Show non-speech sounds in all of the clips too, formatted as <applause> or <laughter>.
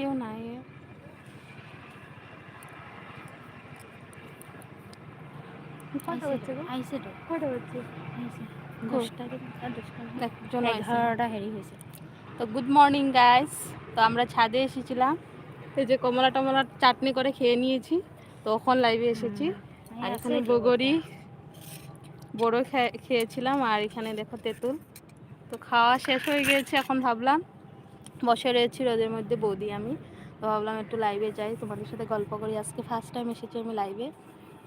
কেউ নাই। তো তো গুড মর্নিং গাইস তো আমরা ছাদে এসেছিলাম। এই যে কমলা টমলার চাটনি করে খেয়ে নিয়েছি। তখন লাইভে এসেছি। আর এখানে বগরি বড় খেয়েছিলাম। আর এখানে দেখো তেঁতুল। তো খাওয়া শেষ হয়ে গিয়েছে এখন ভাবলাম। বসে রয়েছি রোদের মধ্যে বৌদি আমি। তো ভাবলাম একটু লাইভে যাই তোমাদের সাথে গল্প করি। আজকে ফার্স্ট টাইম এসেছি আমি লাইভে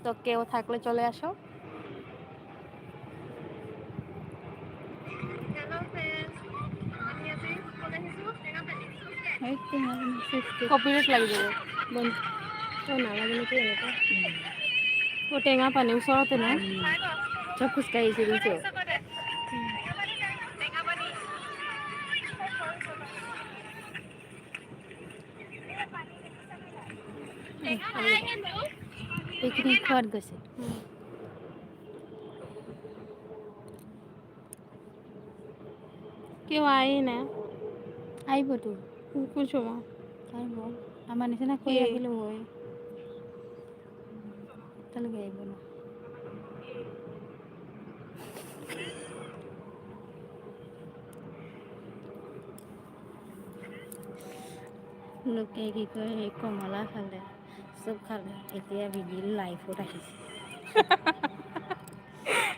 তো কেউ থাকলে চলে আসো। কপিৰাইট লাগি যাব নালাগে নেকি এনেকুৱা টেঙা পানী ওচৰতে নাই চব খোজকাঢ়ি এইখিনি খোৱাত গৈছে কেউ আহি নাই আহিবতো কোন সময় আহিব আমাৰ নিচিনা কৈ কি? আহিলেও হয় এতিয়ালৈকে আহিব ন লোকে কি কয় এই কমলা খালে চব খালে এতিয়া বিবিল লাইফত আহিছে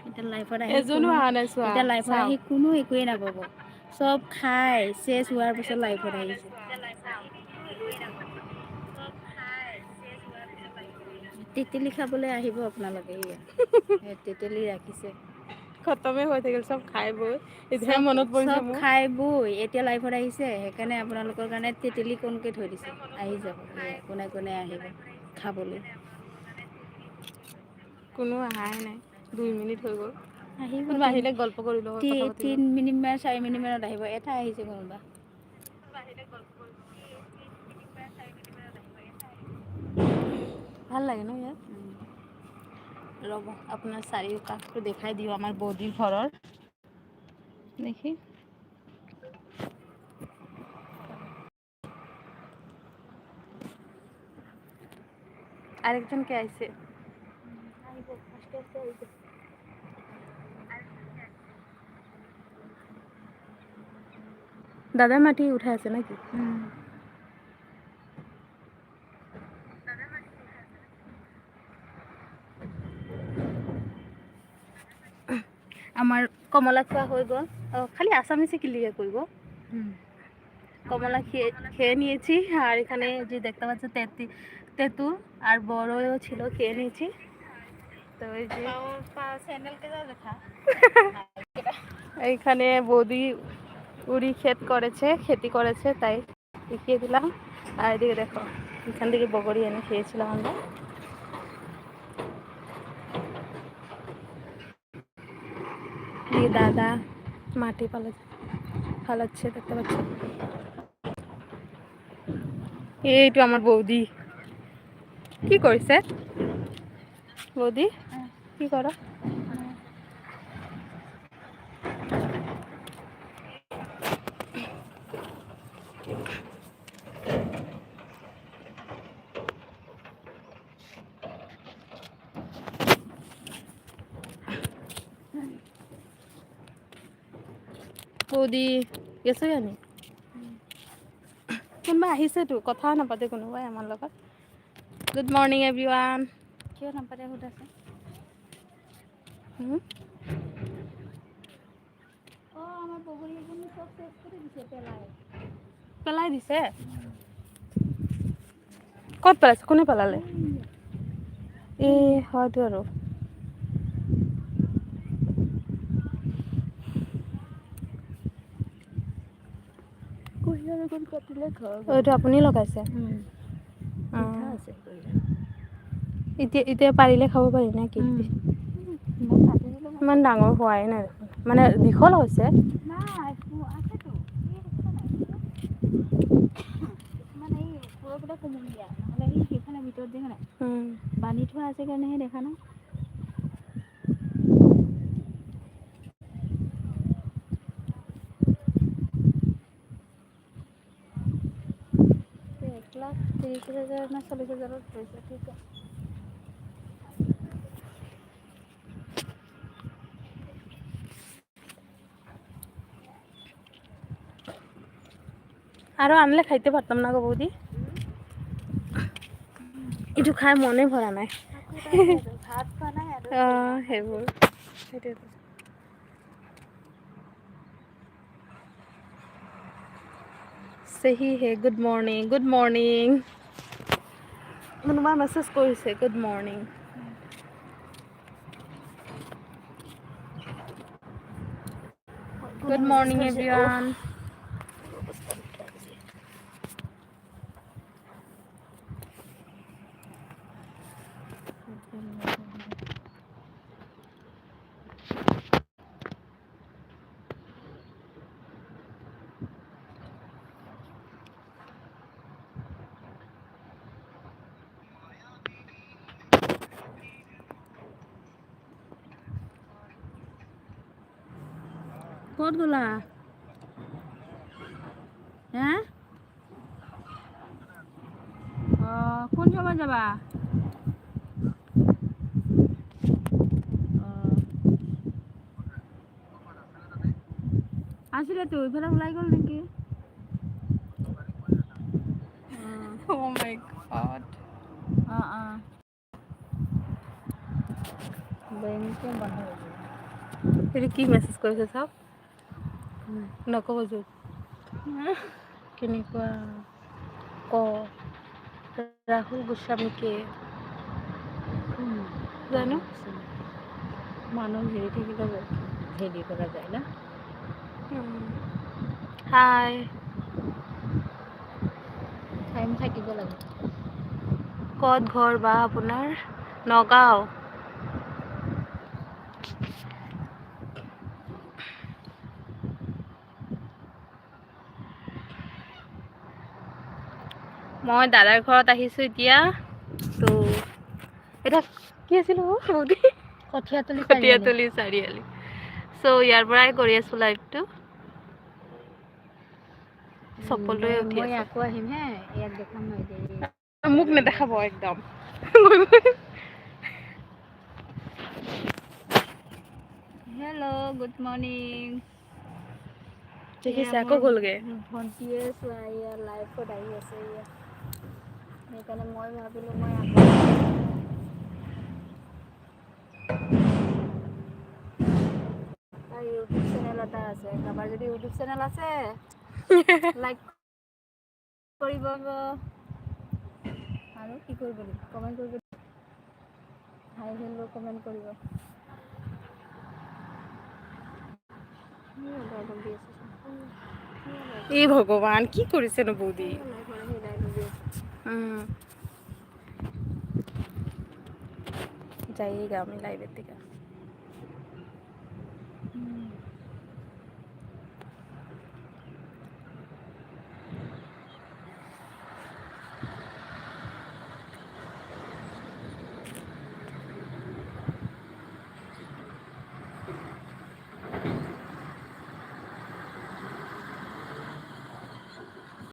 এতিয়া লাইফত আহি এজনো অহা নাই চোৱা এতিয়া লাইফত আহি কোনো একোৱে নাপাব। চব খাই চেচ হোৱাৰ পিছত লাইফত আহিছে তেতেলী খাবলৈ আহিব আপোনালোকে <laughs> তেতেলী ৰাখিছে। খতমে হৈ থাকিল চব খাই বৈ। এতিয়াহে মনত পৰিছে চব খাই বৈ এতিয়া লাইফত আহিছে। সেইকাৰণে আপোনালোকৰ কাৰণে তেতেলী কণকে থৈ দিছে। আহি যাব কোনে কোনে আহিব। খাবলৈ। কোনো আহাই নাই দুই মিনিট হৈ গ'ল। আহি কোনোবা আহিলে গল্প কৰিলোঁ তিনি মিনিট মান চাৰি মিনিট মানত আহিব এটা আহিছে কোনোবা। ভালো লাগে ন ইয়াত? ৰ'ব আপোনাৰ চাৰিওকাষটো দেখাই দিওঁ আমাৰ বৌদিৰ ঘৰৰ। দেখি। আরেকজন কে আইছে দাদা মাটি উঠাই আছে নাকি। আমার কমলা খোৱা হৈ গ'ল খালি আসামিসে ক্লিয়ার করব হুম। কমলা খেয়ে খেয়ে নিয়েছি আর এখানে যে দেখতে পাচ্ছ তেঁতি তেঁতুল আর বড়ও ছিল, খেয়ে নিয়েছি। তো এই যে এইখানে বৌদি উড়ি ক্ষেত করেছে, খেতি করেছে, তাই দেখিয়ে দিলাম। আর এদিকে দেখো, এখান থেকে বগরি এনে খেয়েছিলাম আমরা। দাদা মাটি পালা ফালাচ্ছে, দেখতে পাচ্ছি? এইটো আমার বৌদি। কি কৰিছে? বৌদি, কি কৰা? বৌদি গেছে জানি কোনোবা আহিছেতো, কথা নাপাতে কোনোবাই আমাৰ লগত। গুড মৰ্ণিং এভৰি ওৱান কিয় নাপাতে সুধ আছে? অঁ আমাৰ বগৰী এজনী চব চেচ কৰি দিছে পেলাই। পেলাই দিছে? ক'ত পেলাইছে? কোনে পেলালে? এই হয়তো আৰু। এইটো আপুনি লগাইছে? আছে। এতিয়া এতিয়া পাৰিলে খাব পাৰি নে কি? ইমান ডাঙৰ হোৱাই নাই দেখোন। মানে দীঘল হৈছে। নাই মানে কুমলীয়া নহ'লে সেইফালে ভিতৰত দেখা নাই। বান্ধি থোৱা আছে কাৰণেহে দেখা নাই। ত্ৰিছ হাজাৰ নে চল্লিছ হাজাৰত হৈছে ঠিক আছে আরও আনলে খাইতে পারতাম না গো বৌদি একটু খাই মনে ভরা নাই ভাত খোৱা নাই আৰু অঁ সেইবোৰ সেইটোৱেতো চেহি হে গুড মৰ্ণিং গুড মৰ্ণিং কোনোবাই মেছেজ কৰিছে good morning good morning everyone ক'ত গ'লা হে অঁ কোন সময়ত যাবা? অঁ আছিলে তো ওলাই গ'ল নেকি? অঁ Oh বন্ধ গ'ল। এইটো কি মেছেজ কৰিছে চাওক নক'ব জোৰ কেনেকুৱা ক ৰাহুল গোস্বামীকে জানো মানুহ হেৰি থাকিলে হেৰি কৰা যায় না হাই টাইম থাকিব লাগে ক'ত ঘৰ বা আপোনাৰ নগাঁও মই দাদাৰ ঘৰত আহিছোঁ এতিয়া তো এটা কি আছিল বৌদি কঠীয়াতলি কটীয়াতলি চাৰিআলি। চ' ইয়াৰ পৰাই কৰি আছোঁ লাইভটো চপলটোৱে উঠি আকৌ আহিম হে ইয়াত দেখাম মোক নেদেখাব একদম। হেল্ল' গুড মৰ্ণিং দেখিছে আকৌ গ'লগে। ভণ্টিয়ে চোৱা ইয়াৰ লাইফত আহি আছে সেইকাৰণে মই ভাবিলোঁ মই তাৰ ইউটিউব চেনেল এটা আছে। কাৰোবাৰ যদি ইউটিউব চেনেল আছে <laughs> লাইক কৰিব আৰু কি কৰিব লাগিব? কমেণ্ট কৰিব হাই হেল্ল' কমেণ্ট কৰিব। এই ভগৱান কি কৰিছেনো বৌদি? যাইগা আমি লাইভের দিকে।